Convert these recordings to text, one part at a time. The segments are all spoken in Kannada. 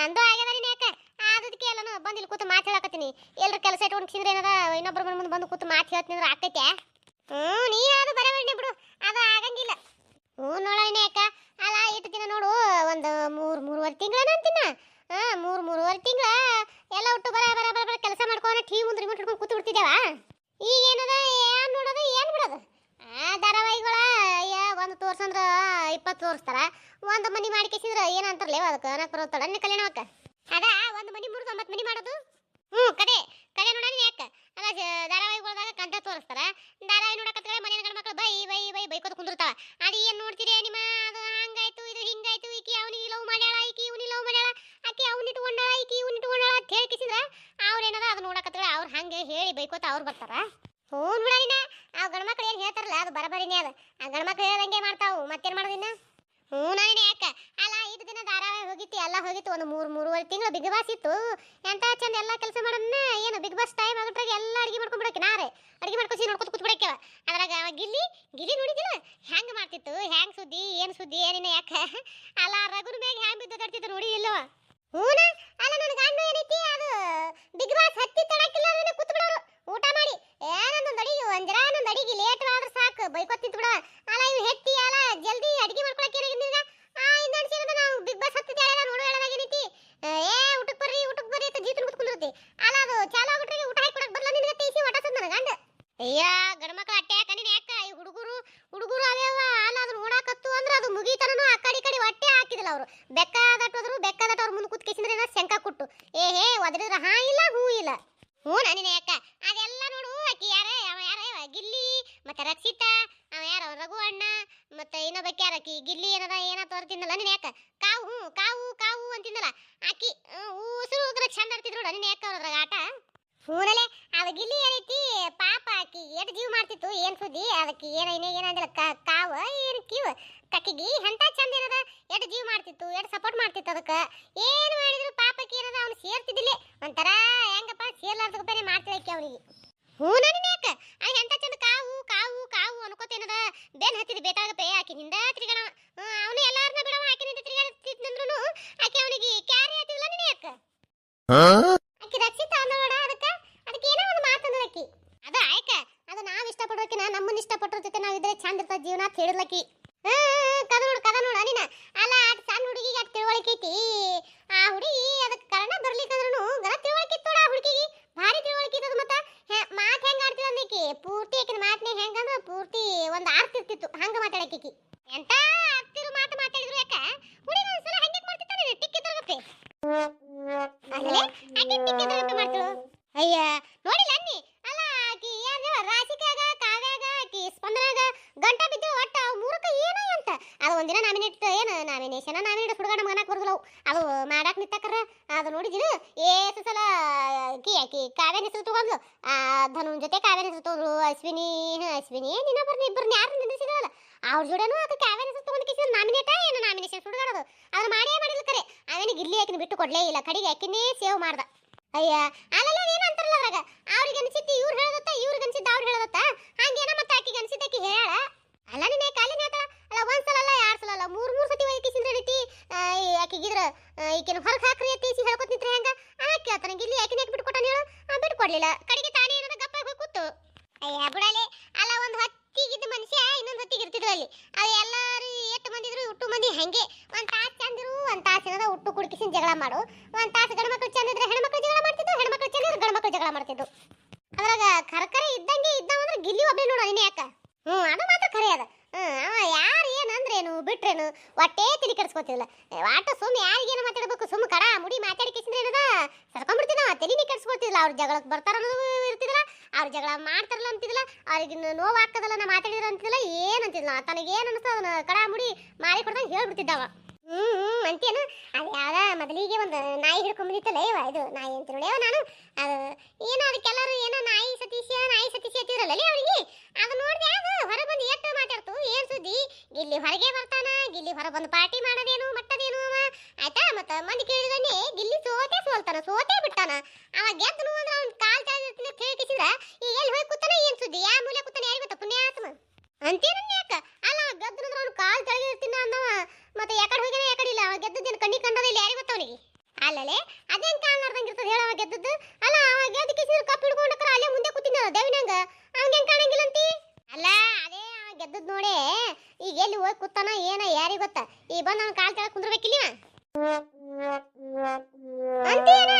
ನಂದು ಆಗ್ಯದ ನೀನು ಯಾಕ? ಅದಕ್ಕೆ ಎಲ್ಲನೂ ಬಂದು ಇಲ್ಲಿ ಕೂತು ಮಾತು ಹೇಳಕತ್ತೀನಿ. ಎಲ್ಲರ ಕೆಲಸ ಇಟ್ಕೊಂಡು ಕಿಂದ್ರೆ ಏನದ ಇನ್ನೊಬ್ಬರ ಮನೆ ಮುಂದೆ ಬಂದು ಕೂತು ಮಾತು ಹೇಳ್ತೀನಿ ಅಂದ್ರೆ ಆಕೈತೆ ಹ್ಞೂ ನೀ ಅದು ಬರಬೇಡ ಬಿಡು. ಅದು ಆಗಂಗಿಲ್ಲ. ಹ್ಞೂ ನೋಡ ನೀನ್ ಯಾಕ ಅಲ್ಲ ಇಟ್ಟು ದಿನ ನೋಡು ಒಂದು ಮೂರು ಮೂರುವರೆ ತಿಂಗಳನ ಅಂತಿನ ಹಾ ಮೂರು ಮೂರುವರೆ ತಿಂಗಳ ಎಲ್ಲ ಒಟ್ಟು ಬರ ಬರ ಬರ ಬರ ಕೆಲಸ ಮಾಡ್ಕೊಂಡು ಟಿವಿ ಮುಂದೆ ರಿಮೋಟ್ ಹಿಡ್ಕೊಂಡು ಕೂತು ಬಿಡ್ತಿದ್ದೇವ ಈಗ ಏನದ ಏನ್ ನೋಡೋದು ಏನ್ ಬಿಡೋದು ಆ ಧಾರಾವಾಹಿಗಳ ಯಾ ಒಂದು ತೋರ್ಸಂದ್ರ ಇಪ್ಪತ್ತು ತೋರಿಸ್ತಾರ? ಒಂದು ಮನಿ ಮಾಡಿ ಮಾಡಿಕೆಸಿದ್ರ ಏನಂತಾರಲ್ಲ ಅದಕ್ಕೆ? ಅನ್ನಕ್ ಕಲ್ಯಾಣ ಅಕ್ಕ ಅದ, ಒಂದು ಮನಿ ಮುರಿದು ಒಂಬತ್ತು ಮನಿ ಮಾಡೋದು? ಹ್ಞೂ, ಕಡೆ ಕಡೆ ನೋಡೋಣ ಯಾಕ? ಜ- ಧಾರಾವಾಹಿಗಳ್ದಾಗ ಕಂತ ತೋರಿಸ್ತಾರ. ಧಾರಾವಾಹಿ ನೋಡಕತ್ರ ಮನೆ ಮಕ್ಕಳು ಬೈ ಬೈ ಬೈ, ಬೈಕೋತ ಕುಂದಿರ್ತಾವ. ಅದು, ಏನು ನೋಡ್ತೀರಿ ನಿಮ್ಮ? ಅದು ಹಂಗಾಯ್ತು, ಇದು ಹಿಂಗಾಯ್ತು, ಈಕಿ ಅವನಿಗೆ ಲವ್ ಮಾಡ್ಯಾಳ, ಈಕಿ ಇವನಿ ಲವ್ ಮಾಡ್ಯಾಳ, ಆಕಿ ಅವ್ನ ಇಟ್ಕೊಂಡಾಳ, ಈಕಿ ಇವ್ನ ಇಟ್ಕೊಂಡಾಳ ಅಂತ ಹೇಳ್ಕಿಸಿದ್ರ ಅವ್ರ ಏನದ ಅದು? ನೋಡಕತ್ರ ಅವ್ರು ಹಂಗೆ ಹೇಳಿ ಬೈಕೋತ ಅವ್ರು ಬರ್ತಾರ. ಹ್ಞೂ ನೋಡಿನ ಆ ಗಂಡ್ಮಕ್ಳು ಏನು ಹೇಳ್ತಾರಲ್ಲ, ಅದು ಬರಬರಿನೇ ಅದ. ಆ ಗಂಡ್ಮಕ್ಳು ಹೇಳ್ದಂಗೆ ಮಾಡ್ತಾವು. ಮತ್ತೇನು ಮಾಡೋದಿನ್ನ ಹ್ಞೂ ನಾನೇ ಯಾಕ? ಅಲ್ಲ, ಐದು ದಿನ ಧಾರಾವಾಹಿ ಹೋಗಿತ್ತು, ಎಲ್ಲ ಹೋಗಿತ್ತು, ಒಂದು ಮೂರು, ಮೂರುವರೆ ತಿಂಗಳು ಬಿಗ್ ಬಾಸ್ ಇತ್ತು. ಎಂತ ಚಂದ ಎಲ್ಲ ಕೆಲಸ ಮಾಡೋಣ ಏನು, ಬಿಗ್ ಬಾಸ್ ಟೈಮ್ ಆಗ್ಬಿಟ್ರಾಗ ಎಲ್ಲ ಅಡಿಗೆ ಮಾಡ್ಕೊಂಡ್ಬಿಡಕ್ಕೆ ನಾರೆ ಅಡಿಗೆ ಮಾಡ್ಕೊಸಿ ನೋಡ್ಕೊತ ಕೂತ್ಬಿಡಕ್ಕೆವ ಅದ್ರಾಗ ಗಿಲ್ಲಿ ಗಿಲ್ಲಿ ನೋಡಿದಿಲ್ಲ ಹೆಂಗ್ ಮಾಡ್ತಿತ್ತು ಹೆಂಗ್ ಸುದ್ದಿ, ಏನು ಸುದ್ದಿ, ಏನಿನ ಯಾಕೆ? ಅಲ್ಲ, ರಘುನ ಮ್ಯಾಗ ಹ್ಯಾಂಗೆ ಬಿದ್ದದಾಡ್ತಿತ್ತು ನೋಡಿ ಇಲ್ಲವ. ಹೂನ ಅಲ್ಲ ನನ್ನ ಗಂಡ ಏನೈತಿ ಅದು ಬಿಗ್ ಬಾಸ್ ಹತ್ತಿ ತಡಕಿಲ್ಲ ಅದನ್ನ ಕೂತ್ ಬಿಡೋರು ಊಟ ಮಾಡಿ ಏನೊಂದೊಂದು ಅಡಿಗೆ ಒಂದ್ ಒಂದೊಂದು ಅಡಿಗೆ ಲೇಟ್ ಆದ್ರೆ ಸಾಕು ಬೈಕೊತ್ ನಿಂತು ಬಿಡ ಅಲ್ಲ ಇವ್ ಹೆತ್ತಿ ಅಲ್ಲ ಜಲ್ದಿ ಅಡಿಗೆ ಮಾಡ್ಕೊಳಕ್ಕೆ ಏನಾಗಿಂದ ಆ ಇಂದಣ್ಸಿರದ ನಾವು ಬಿಗ್ ಬಾಸ್ ಹತ್ತಿ ಹೇಳ ನೋಡು ಹೇಳದಾಗೇನೈತಿ ಏ ಊಟಕ್ಕೆ ಬರ್ರಿ ಊಟಕ್ಕೆ ಬರ್ರಿ ಅಂತ ಜೀತನ ಕೂತ್ಕೊಂಡಿರ್ತಿ ಅಲ್ಲ ಅದು ಚಾಲು ಆಗ್ಬಿಟ್ರೆ ಊಟ ಹಾಕಿ ಕೊಡಕ್ ಬರಲ್ಲ ನಿನಗೆ ತೈಸಿ ಒಟಸದ್ ನನ್ನ ಗಂಡ ಅಯ್ಯ ಗಂಡ್ಮಕ್ಳು ಅಟ್ಟೆ ಕಣ್ಣಿನ ಯಾಕ? ಈ ಹುಡುಗರು ಹುಡುಗರು ಅದೇವ? ಅಲ್ಲ ಅದು ನೋಡಾಕತ್ತು ಅಂದ್ರೆ ಅದು ಮುಗಿತನೂ ಆ ಕಡೆ ಕಡೆ ಹೊಟ್ಟೆ ಹಾಕಿದಿಲ್ಲ ಅವರು. ಬೆಕ್ಕಾದಟ್ಟೋದ್ರು, ಬೆಕ್ಕಾದಟ್ಟು ಅವ್ರ ಮುಂದೆ ಕೂತ್ಕೇಸಿದ್ರೆ ಏನೋ ಶಂಕ ಕೊಟ್ಟು, ಏ, ಹೇ, ಒದರಿದ್ರೆ ಹಾ ಇಲ್ಲ, ಹೂ ಇಲ್ಲ. ಹ್ಞೂ ನಾನಿನ ಯಾಕ? ಅದೆಲ್ಲ ನೋಡು, ಆಕಿ ಯಾರೇ? ಅವ ಯಾರೇ? ಗಿಲ್ಲಿ, ಮತ್ತೆ ರಕ್ಷಿತಾ, ಅವ ಯಾರ? ರಘು ಅಣ್ಣ ಮತ್ತೆ ಇನ್ನೊಬ್ಬಕ್ಕೆ ಯಾರ? ಆಕಿ ಗಿಲ್ಲಿ ಏನದ, ಏನ ತೋರ್ತಿದ್ನಲ್ಲ ನೀನ್ ಯಾಕ? ಕಾವು, ಹ್ಞೂ, ಕಾವು ಕಾವು ಅಂತಿದ್ನಲ್ಲ. ಆಕಿ ಉಸಿರು ಹೋಗ್ರೆ ಚಂದ ಆಡ್ತಿದ್ರು ನೀನ್ ಯಾಕ ಅವ್ರ ಆಟ? ಹೂನಲೆ ಅವ ಗಿಲ್ಲಿ ಏನೈತಿ? ಎಟ್ ಜೀವ ಮಾಡ್ತಿತ್ತು, ಏನ್ ಸುದ್ದಿ? ಅದಕ್ಕೆ ಏನ ಏನ ಏನಂದಿಲ್ಲ ಕಾವ, ಏನು ಕಿವ? ಕಕ್ಕಿಗಿ, ಎಂತ ಚಂದ ಏನದ? ಎಟ್ ಜೀವ ಮಾಡ್ತಿತ್ತು ಎಟ್ ಸಪೋರ್ಟ್ ಮಾಡ್ತಿತ್ತು ಅದಕ್ಕೆ? ಏನು ಮಾಡಿದ್ರು ಪಾಪಕ್ಕೆ ಏನದ? ಅವ್ನು ಸೇರ್ತಿದ್ದಿಲ್ಲ. ಒಂಥರ ಹೆಂಗಪ್ಪ ಸೇರ್ಲಾರ್ದಕ್ಕೆ ಬೇರೆ ಮಾಡ್ತಿಳಕ್ಕೆ ಅವನಿಗೆ. ಹ್ಞೂ ನನ್ನ ಯಾಕ? ಆ ಎಂತ ಚಂದ ಕಾವು ಕಾವು ಕಾವು ಅನ್ಕೋತೇನದ ಬೆನ್ ಹತ್ತಿದ ಬೇತಾಗ ಪೇ ಆಕಿ ನಿಂದ ತಿರ್ಗಣ ಅವನು ಎಲ್ಲಾರನ್ನ ಬಿಡವ. ಆಕಿ ನಿಂದ ತಿರ್ಗಾಡ್ತಿದ್ನಂದ್ರೂ ಆಕಿ ಅವನಿಗೆ ಕ್ಯಾರಿ ಹತ್ತಿದ್ಲ ನಿನ್ನ ಯಾಕ ಆಕಿ ರಕ್ಷಿತ ಅಂದೋಡ ಅದಕ್ಕ ಅದಕ್ಕೆ ಏನೋ ಒಂದು ಮಾತಂದ ಆಕಿ ಅದ ಆಯ್ಕ ಅದು ನಾವ್ ಇಷ್ಟಪಡೋಕಿನ ನಮ್ಮನ್ನ ಇಷ್ಟಪಟ್ಟರ ಜೊತೆ ನಾವ್ ಇದ್ರೆ ಚಂದ ಇರ್ತದ ಅದು ಮಾಡಾಕ್ ನಿಂತಕರ, ಅದು ನೋಡಿದಿನ, ಏಸು ಸಲ, ಕಿ ಆಕಿ ಕಾವ್ಯನ ಹೆಸರು ತಗೊಂಡ್ಲು. ಆ ಧನು ಜೊತೆ ಕಾವ್ಯನ ಹೆಸರು ತಗೊಂಡ್ಲು ಅಶ್ವಿನಿ ಅಶ್ವಿನಿ ಇನ್ನೊಬ್ಬರನ್ನ ಇಬ್ಬರನ್ನ ಯಾರು ನಿಂದಿಸಿದ್ರಲ್ಲ ಅವ್ರ ಜೋಡನು ಆಕೆ ಕಾವ್ಯನ ಹೆಸರು ತಗೊಂಡ್ ಕಿಸಿ ನಾಮಿನೇಟ ಏನು ನಾಮಿನೇಷನ್ ಸುಡ್ಗಾಡೋದು ಅದನ್ನ ಮಾಡೇ ಮಾಡಿಲ್ಲ ಕರೆ. ಅವನಿಗೆ ಇಲ್ಲಿ ಆಕಿನ ಬಿಟ್ಟು ಕೊಡ್ಲೇ ಇಲ್ಲ. ಕಡೆಗೆ ಆಕಿನೇ ಸೇವ್ ಮಾಡ್ದ. ಅಯ್ಯ, ಅಲ್ಲೆಲ್ಲ, ಏನಂತಾರಲ್ಲ ಅದ್ರಾಗ ಅವ್ರಿಗೆ ಅನಿಸಿದ್ದು ಇವ್ರು ಹೇಳದತ್ತ, ಇವ್ರಿಗೆ ಅನಿಸಿದ್ದು ಅವ್ರು ಹೇಳದತ್ತ ಹಂಗೇನ ಮತ್ತೆ ಆಕಿಗೆ ಅನ್ಸಿದ್ದು ಆಕಿ ಹೇಳ ಅಲ್ಲ ನೀನೆ ಕಾಲಿನ ಹೇಳ್ತಾಳ ಅಲ್ಲ ಒಂದ್ ಸಲ ಅಲ್ಲ ಎರಡ್ ಸಲ ಅಲ್ಲ ಮೂರ್ ಮೂರ್ ಸತಿ ವೈಕಿಸಿಂದ್ರ ರೀತಿ ಆಕಿಗಿದ್ರ ಈಕಿನ ಹೊರಗೆ ಹಾಕ್ರಿ ಅತ್ತೀಸಿ ಹೇಳ್ಕೊತ ನಿಂತ್ರೆ ಹೆಂಗ ಆಕೆ ಕೇಳ್ತಾನೆ ಇಲ್ಲಿ ಆಕಿನ ಯಾಕೆ ಬಿಟ್ಟು ಕೊಟ್ಟಾನ ಹೇಳು ಆ, ಬಿಟ್ಟು ಕೊಡ್ಲಿಲ್ಲ ಕಡೆಗೆ ತಾನೇ ಏನದ ಗಪ್ಪ ಹೋಗಿ ಕೂತು ಅಯ್ಯ ಬಿಡಲೆ ಅಲ್ಲ ಒಂದ್ ಹೊತ್ತಿಗಿದ್ದ ಮನುಷ್ಯ ಅಲ್ಲಿ ಅದು ಎಲ್ಲರೂ ಎಷ್ಟು ಮಂದಿ ಇದ್ರು ಹುಟ್ಟು ಮಂದಿ ಹಂಗೆ? ಒಂದ್ ತಾಸು ಚಂದಿರು, ಒಂದ್ ತಾಸ್ ಏನದ ಹುಟ್ಟು ಕುಡ್ಕಿಸಿನ ಜಗಳ ಮಾಡು. ಒಂದ್ ತಾಸು ಗಂಡು ಮಕ್ಕಳು ಚಂದಿದ್ರೆ ಹೆಣ್ಮಕ್ಳು ಜಗಳ ಮಾಡ್ತಿದ್ದು ಹೆಣ್ಮಕ್ಳು ಚಂದಿದ್ರೆ ಗಂಡು ಮಕ್ಕಳು ಜಗಳ ಮಾಡ್ತಿದ್ದು ಅದ್ರಾಗ ಕರಕರ ಇದ್ದಂಗೆ ಇದ್ದಾವ ಅಂದ್ರೆ ಗಿಲ್ಲಿ ಒಬ್ಬ ನೋಡು ನಿನ್ನೆ ಯಾಕ? ಹ್ಞೂ, ಅದು ಮಾತ್ರ ಖರೆ ಅದ. ಅವ ಯಾರು ಏನು ಅಂದ್ರೇನು, ಬಿಟ್ರೇನು ಒಟ್ಟೇ ತಿಳಿ ಕೆಡಿಸ್ಕೊತಿಲ್ಲ ವಾಟ ಸುಮ್ಮ ಯಾರಿಗೇನು ಮಾತಾಡ್ಬೇಕು ಸುಮ್ಮ ಕಡ ಮುಡಿ ಮಾತಾಡಿ ಕಿಸಿದ್ರೆ ಏನದ? ತೆಲಿ ತಲೆನೇ ಕೆಡಿಸ್ಕೊತಿಲ್ಲ ಅವ್ರ ಜಗಳಕ್ಕೆ ಬರ್ತಾರ ಅನ್ನೋದು ಇರ್ತಿದ್ರ ಅವ್ರ ಜಗಳ ಮಾಡ್ತಾರಲ್ಲ ಅಂತಿದ್ದಿಲ್ಲ ಅವ್ರಿಗೆ ನೋವು ನಾ ಮಾತಾಡಿದ್ರ ಅಂತಿದ್ದಿಲ್ಲ, ಏನು ಅಂತಿದ್ಲ ತನಗೆ ಏನು ಅವನು ಕಡ ಮುಡಿ ಮಾರಿ ಕೊಡ್ದಂಗೆ ಹೇಳ್ಬಿಡ್ತಿದ್ದವ. ಹ್ಮ್ ಹ್ಮ್ ಅಂತೇನು ಅದು ಯಾವ್ದ? ಮೊದಲಿಗೆ ಒಂದು ನಾಯಿ ಹಿಡ್ಕೊಂಡ್ಬಿಟ್ಟಿತ್ತಲ್ಲ ಇವ, ಇದು ನಾಯಿ ಅಂತ ನಾನು ಅದು ಏನೋ ಅದಕ್ಕೆಲ್ಲರೂ ಏನೋ ನಾಯಿ ಸತೀಶ ನಾಯಿ ಸತೀಶ ಅಂತಿದ್ರಲ್ಲ ಅವರಿಗೆ. ಅದು ನೋಡಿದೆ ಅದು ಹೊರ ಬಂದು ಎಷ್ಟು ಮಾತಾಡ್ತು. ಏನ್ ಸುದ್ದಿ? ಗಿಲ್ಲಿ ಹೊರಗೆ ಬರ್ತಾನ, ಗಿಲ್ಲಿ ಹೊರ ಬಂದು ಪಾರ್ಟಿ ಮಾಡೋದೇನು ಮಟ್ಟದೇನು ಅವ? ಆಯ್ತಾ? ಮತ್ತ ಮಂದಿ ಕೇಳಿದನ್ನೇ ಗಿಲ್ಲಿ ಸೋತೆ ಸೋಲ್ತಾನ, ಸೋತೆ ಬಿಟ್ಟಾನ. ಅವ ಗೆದ್ದನು ಅಂದ್ರೆ ಅವ್ನ ಕಾಲ್ ಅಂತ ಹೇಳ್ಕಿಸಿದ್ರ ಈಗ ಎಲ್ಲಿ ಹೋಗಿ ಕೂತಾನ? ಏನ್ ಸುದ್ದಿ? ಯಾ ಮೂಲೆ ಕೂತಾನ? ಯಾರಿಗ ಅಂತೀರನ್ನ ಯಾಕ? ಅಲ್ಲ ಗೆದ್ದನು ಅವ್ನು ಕಾಲ್ ಕಾಲ್ ಇರ್ತೀನಿ ಅಂದವ ಮತ್ತೆ ಯಾಕಡೆ ಹೋಗ್ಯಾನ ಯಾಕಡೆ ಇಲ್ಲ, ಅವ ಗೆದ್ದದ್ದೇನು ಕಣ್ಣಿ ಕಂಡದ ಇಲ್ಲ, ಯಾರಿಗೆ ಗೊತ್ತ ಅಲ್ಲಲೆ, ಅದೇನ್ ಕಾಣಲಾರ್ದಂಗ ಇರ್ತದ ಅವ ಗೆದ್ದದ್ದು? ಅಲ್ಲ, ಅವ ಗೆದ್ದ ಕಿಸಿದ್ರು ಕಪ್ ಹಿಡ್ಕೊಂಡಕ್ರ ಅಲ್ಲೇ ಮುಂದೆ ಕೂತಿದ್ದ ದೇವಿನಂಗ. ಅವಂಗೇನ್ ಕಾಣಂಗಿಲ್ಲ ಅಂತಿ? ಅಲ್ಲ, ಅದೇ ಅವ ಗೆದ್ದದ್ ನೋಡಿ, ಈಗ ಎಲ್ಲಿ ಹೋಗಿ ಕೂತಾನ ಏನ ಯಾರಿಗ್ ಗೊತ್ತ? ಈ ಬಂದು ಅವ್ನ ಕಾಲ್ ತೆಳಗ್ ಕುಂದ್ರಬೇಕಿಲ್ಲ ಅಂತೀನ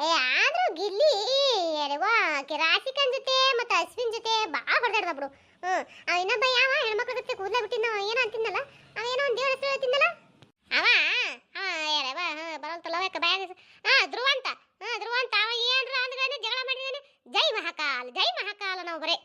ಏ, ಆದ್ರೂ ಗಿಲ್ಲಿ ಆಕಿ ರಾಶಿಕನ್ ಜೊತೆ ಮತ್ತೆ ಅಶ್ವಿನ್ ಜೊತೆ ಭಾಳ ಹೊಡೆದಾಡ್ದ ಬಿಡು ಹ್ಞೂ ಇನ್ನೊಬ್ಬ ಯಾವ ಹೆಣ್ಮಕ್ಳ ಜೊತೆ ಕೂದಲ ಬಿಟ್ಟಿನ ಏನೋ ಅಂತಿದ್ನಲ್ಲ ಏನೋ ಒಂದು ದೇವ್ರ ಹೆಸರು ಹೇಳ್ತಿದ್ನಲ್ಲ ಅವ ಹಾ ಯಾರವ ಹಾ ಬರೋಲ್ತಲ್ಲ ಯಾಕ ಬಾಯ ಹಾ ಧ್ರುವ ಅಂತ ಹಾ ಧ್ರುವ ಅಂತ ಅವ ಏನ್ರ ಅಂದ್ರೆ ಜಗಳ ಮಾಡಿದಾನೆ ಜೈ ಮಹಾಕಾಲ್ ಜೈ ಮಹಾಕಾಲ ನಾವು ಬರೇ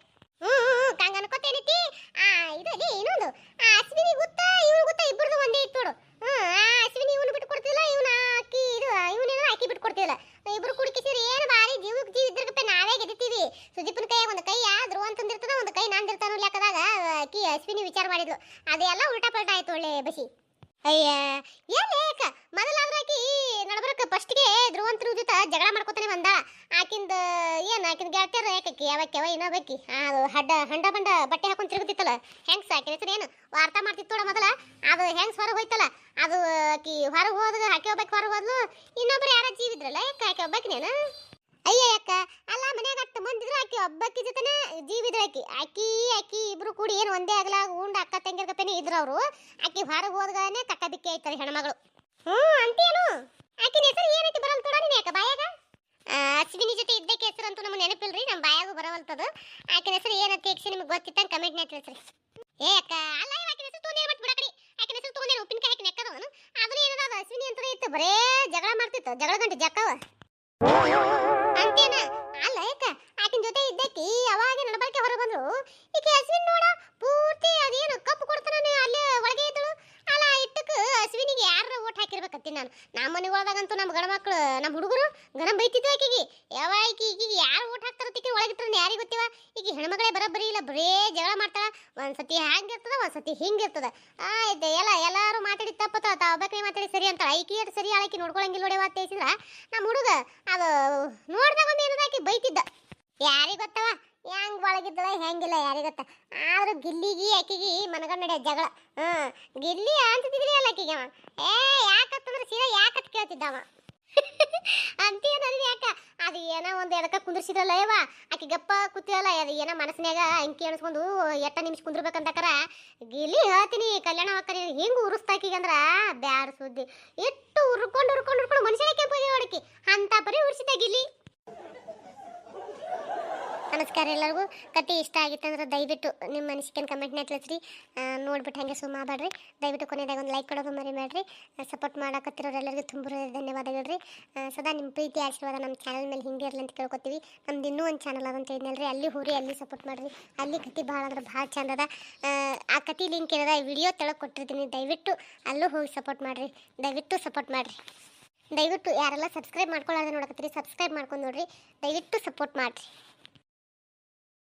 ಹ್ಮ್ ಹ್ಮ್ ಕಂಗ ಅನ್ಕೋತೇನೈತಿ ಆ ಇದಲ್ಲಿ ಇನ್ನೊಂದು ಆ ಅಶ್ವಿನಿ ಗೊತ್ತಾ ಇವನು ಗೊತ್ತಾ ಇಬ್ಬರದು ಒಂದೇ ಇತ್ತು ನೋಡು ಹ್ಮ್ ಆ ಅಶ್ವಿನಿ ಇವನು ಬಿಟ್ಟು ಕೊಡ್ತಿಲ್ಲ ಇವನ ಅಕ್ಕಿ ಇದು ಇವನೇನೋ ಅಕ್ಕಿ ಬಿಟ್ಟು ಕೊಡ್ತಿಲ್ಲ ಇಬ್ರು ಕುಡಿಕಿಸಿದ್ರೆ ಏನು ಬಾರಿ ಜೀವಕ್ಕೆ ಜೀವ ಇದ್ರಗಪ್ಪ ನಾವೇ ಗೆದ್ದಿತೀವಿ ಸುದೀಪನ ಕೈ ಒಂದು ಕೈ ಧ್ರುವ ಅಂತಂದಿರ್ತದ ಒಂದು ಕೈ ನಂದಿರ್ತಾನು ಲೆಕ್ಕದಾಗ ಅಕ್ಕಿ ಅಶ್ವಿನಿ ವಿಚಾರ ಮಾಡಿದ್ಲು ಅದೆಲ್ಲ ಉಲ್ಟಾ ಪಲ್ಟಾ ಆಯ್ತು ಒಳ್ಳೆ ಬಸಿ. ಅಯ್ಯ ಏಕ? ಮೊದಲಾದ್ರ ಆಕಿ ನಡಬರಕ ಫಸ್ಟ್ಗೆ ಧ್ರುವಂತರ ಜೊತೆ ಜಗಳ ಮಾಡ್ಕೊತಾನೆ ಬಂದ. ಆಕಿಂದ, ಏನ್ ಆಕಿನ ಗೆಳತಿಯರ ಯಾಕಿ ಯಾವಕ್ಕೆವ ಇನ್ನೊಬ್ಬಕ್ಕಿ ಅದು ಹಡ್ಡ, ಹಂಡ ಬಂಡ ಬಟ್ಟೆ ಹಾಕೊಂಡ್ ತಿರುಗುತ್ತಿತ್ತಲ್ಲ? ಹೆಂಗ್ ಆಕಿನ ಹೆಸರು ಏನು? ವಾರ್ತಾ ಮಾಡ್ತಿತ್ತೋಡ ಮೊದಲ. ಅದು ಹೆಂಗ್ ಹೊರಗೆ ಹೋಯ್ತಲ್ಲ? ಅದು ಆಕಿ ಹೊರಗೆ ಹೋದಾಗ ಆಕೆ ಹೋಗ್ಬೇಕು ಹೊರಗೆ ಹೋದ್ಲು. ಇನ್ನೊಬ್ರು ಯಾರ ಜೀವಿದ್ರಲ್ಲ ಯಾಕೆ ಆಕೆ ನೀನು ಅಯ್ಯ ಅಲ್ಲ ಮನ್ಯಾಗ ಅಷ್ಟು ಬಂದಿದ್ರು ಆಕಿ ಒಬ್ಬಾಕಿ ಜೊತೆನ ಜೀವಿದ್ರ ಆಕಿ. ಆಕಿ ಆಕಿ ಇಬ್ರು ಕೂಡಿ ಏನು ಒಂದೇ ಆಗಲ ಉಂಡ ಅಕ್ಕ ತಂಗಿರ್ಗಪ್ಪೇನೆ ಇದ್ರು ಅವರು. ಆಕಿ ಹೊರಗೆ ಹೋದ್ಗಾನೆ ಕಕ್ಕ ಬಿಕ್ಕಿ ಆಯ್ತಾರೆ ಹೆಣ್ಮಗಳು. ಹ್ಞೂ ಅಂತೇನು ಆಕಿನ ಹೆಸರು ಏನೈತಿ ಬರಲ್ ತೋಡ ನೀನು ಯಾಕ ಬಾಯಾಗ? ಅಶ್ವಿನಿ ಜೊತೆ ಇದ್ದಕ್ಕೆ ಹೆಸರು ಅಂತೂ ನಮ್ಗೆ ನೆನಪಿಲ್ರಿ ನಮ್ಮ ಬಾಯಾಗೂ ಬರವಲ್ತದು. ಆಕಿನ ಹೆಸರು ಏನಂತ ಯಕ್ಷಿ ನಿಮ್ಗೆ ಗೊತ್ತಿತ್ತಂಗೆ ಕಮೆಂಟ್ನ ತಿಳಿಸ್ರಿ. ಏ ಅಕ್ಕ ಅಲ್ಲ ಆಕಿನ ಹೆಸರು ತೋನೇ ಮತ್ತೆ ಬಿಡಕಡಿ ಆಕಿನ ಹೆಸರು ತೋನೇ ಉಪ್ಪಿನಕಾಯಿ ಹಾಕಿ ನೆಕ್ಕದವನು ಆದ್ರೆ ಏನದ ಅಶ್ವಿನಿ ಅಂತ ಇತ್ತು ಬರೇ ಜಗಳ ಮಾಡ್ತಿತ್ತು ಜಗಳ ಗಂಟೆ ಜಕ್ಕವ. ಅಂತೇನ ಜೊತೆ ಅವಾಗ ಯಾವಾಗ ನಡಬರ್ಕೆ ಹೊರ ಬಂದ್ರು. ಈಕೆ ಅಶ್ವಿನ್ ನೋಡ, ಪೂರ್ತಿ ಅದೇನು ಕಪ್ಪು ಕೊಡ್ತಾನೆ ಅಲ್ಲಿ ಒಳಗೆ ಇದ್ದಳು. ಅಲ್ಲ ಇಟ್ಟಕ್ಕೆ ಅಶ್ವಿನಿಗೆ ಯಾರು ಓಟ್ ಹಾಕಿರ್ಬೇಕತ್ತಿ ನಾನು. ನಮ್ಮ ಮನೆ ಒಳದಾಗಂತೂ ನಮ್ಮ ಗಂಡ ಮಕ್ಕಳು ನಮ್ಮ ಹುಡುಗರು ಗಣ ಬೈತಿದ್ವು ಆಕಿಗೆ ಯಾವ ಆಕಿ ಈಗಿಗೆ ಯಾರು ಓಟ್ ತಿಕ್ಕಿ ಒಳಗಿಟ್ರೆ ಯಾರಿಗೆ ಗೊತ್ತಿವ? ಈಗ ಹೆಣ್ಮಗಳೇ ಬರೋಬ್ಬರಿ ಇಲ್ಲ, ಬರೇ ಜಗಳ ಮಾಡ್ತಾಳ. ಒಂದ್ಸತಿ ಹ್ಯಾಂಗಿರ್ತದ ಒಂದ್ಸತಿ ಹಿಂಗಿರ್ತದ ಆಯ್ತು ಎಲ್ಲ, ಎಲ್ಲರೂ ಮಾತಾಡಿ ತಪ್ಪತ್ತ ತಾವಬೇಕೇ ಮಾತಾಡಿ ಸರಿ ಅಂತಾಳ. ಐಕಿ ಎಷ್ಟು ಸರಿ ಆಳಕಿ ನೋಡ್ಕೊಳಂಗಿಲ್ಲ ನೋಡಿ ಅಂತ ನಮ್ಮ ಹುಡುಗ, ಅದು ನೋಡ್ದಾಗ ಒಂದು ಏನದ ಆಕಿ ಬೈತಿದ್ದ ಯಾರಿಗೆ ಗೊತ್ತವ? ಹೆಂಗ್ ಒಳಗಿದ್ದಳ ಹೆಂಗಿಲ್ಲ ಯಾರಿಗೆ ಗೊತ್ತ? ಆದ್ರೂ ಗಿಲ್ಲಿಗಿ ಆಕಿಗಿ ಮನಗಂಡ ನಡೆಯ ಜಗಳ. ಹ್ಮ್. ಗಿಲ್ಲಿ ಅಂತಿದ್ರಿ ಅಲ್ಲ ಆಕಿಗೆ ಅವ? ಏ, ಯಾಕತ್ತಂದ್ರೆ ಸೀದಾ ಯಾಕತ್ ಕೇಳ್ತಿದ್ದವ ಅಂತೀಯ ನನಗೆ ಯಾಕ? ಅದು ಏನೋ ಒಂದು ಎದಕ್ಕ ಕುಂದ್ರಿಸಿದ್ರಲ್ಲ ಯವ ಆಕಿ ಗಪ್ಪ ಕೂತಿರಲ್ಲ, ಅದು ಏನೋ ಮನಸ್ಸಿನಾಗ ಅಂಕಿ ಅನ್ಸ್ಕೊಂಡು ಎಟ್ಟ ನಿಮಿಷ ಕುಂದ್ರಬೇಕಂತಕರ ಗಿಲ್ಲಿ ಹೇಳ್ತೀನಿ, ಕಲ್ಯಾಣ ಹಾಕರಿ ಹಿಂಗ್ ಉರಿಸ್ತಾಕಿಗೆ ಅಂದ್ರ ಬ್ಯಾಡ ಸುದ್ದಿ. ಎಷ್ಟು ಉರ್ಕೊಂಡು ಉರ್ಕೊಂಡು ಉರ್ಕೊಂಡು ಮನುಷ್ಯನೇ ಕೆಂಪು ನೋಡಕಿ ಅಂತ ಪರಿ ಉರ್ಸಿದ್ದೆ ಗಿಲ್ಲಿ. ನಮಸ್ಕಾರ ಎಲ್ಲರಿಗೂ. ಕತೆ ಇಷ್ಟ ಆಗಿತ್ತಂದ್ರೆ ದಯವಿಟ್ಟು ನಿಮ್ಮ ಅನಿಸಿಕೆನ ಕಮೆಂಟ್ನ ತಿಳಿಸ್ರಿ. ನೋಡ್ಬಿಟ್ಟು ಹಾಗೆ ಸುಮ್ಮ ಮಾಡ್ರಿ ದಯವಿಟ್ಟು ಕೊನೆಯದಾಗ ಒಂದು ಲೈಕ್ ಕೊಡೋದು ಮರಿ ಮಾಡಿರಿ ಸಪೋರ್ಟ್ ಮಾಡಕತ್ತಿರೋರೆಲ್ಲರಿಗೂ ತುಂಬ ಧನ್ಯವಾದಗಳು ರೀ ಸದಾ ನಿಮ್ಮ ಪ್ರೀತಿ ಆಶೀರ್ವಾದ ನಮ್ಮ ಚಾನಲ್ ಮೇಲೆ ಹಿಂಗೆ ಇರಲಿ ಅಂತ ಕೇಳ್ಕೊತೀವಿ. ನಮ್ದು ಇನ್ನೂ ಒಂದು ಚಾನಲ್ ಅದಂತ ಹೇಳಿದ್ನಲ್ರಿ. ಅಲ್ಲಿ ಹೋರಿ ಅಲ್ಲಿ ಸಪೋರ್ಟ್ ಮಾಡಿರಿ. ಅಲ್ಲಿ ಕತೆ ಭಾಳ ಅಂದ್ರೆ ಭಾಳ ಚಂದ ಆ, ಕತಿ ಲಿಂಕ್ ಏನದ ವಿಡಿಯೋ ತೆಳಗೆ ಕೊಟ್ಟಿರ್ತೀನಿ. ದಯವಿಟ್ಟು ಅಲ್ಲೂ ಹೋಗಿ ಸಪೋರ್ಟ್ ಮಾಡಿರಿ. ದಯವಿಟ್ಟು ಸಪೋರ್ಟ್ ಮಾಡಿರಿ. ದಯವಿಟ್ಟು ಯಾರೆಲ್ಲ ಸಬ್ಸ್ಕ್ರೈಬ್ ಮಾಡ್ಕೊಳ್ಳೋದು ನೋಡಕತ್ತೀರಿ ಸಬ್ಸ್ಕ್ರೈಬ್ ಮಾಡ್ಕೊಂಡು ನೋಡ್ರಿ. ದಯವಿಟ್ಟು ಸಪೋರ್ಟ್ ಮಾಡಿರಿ.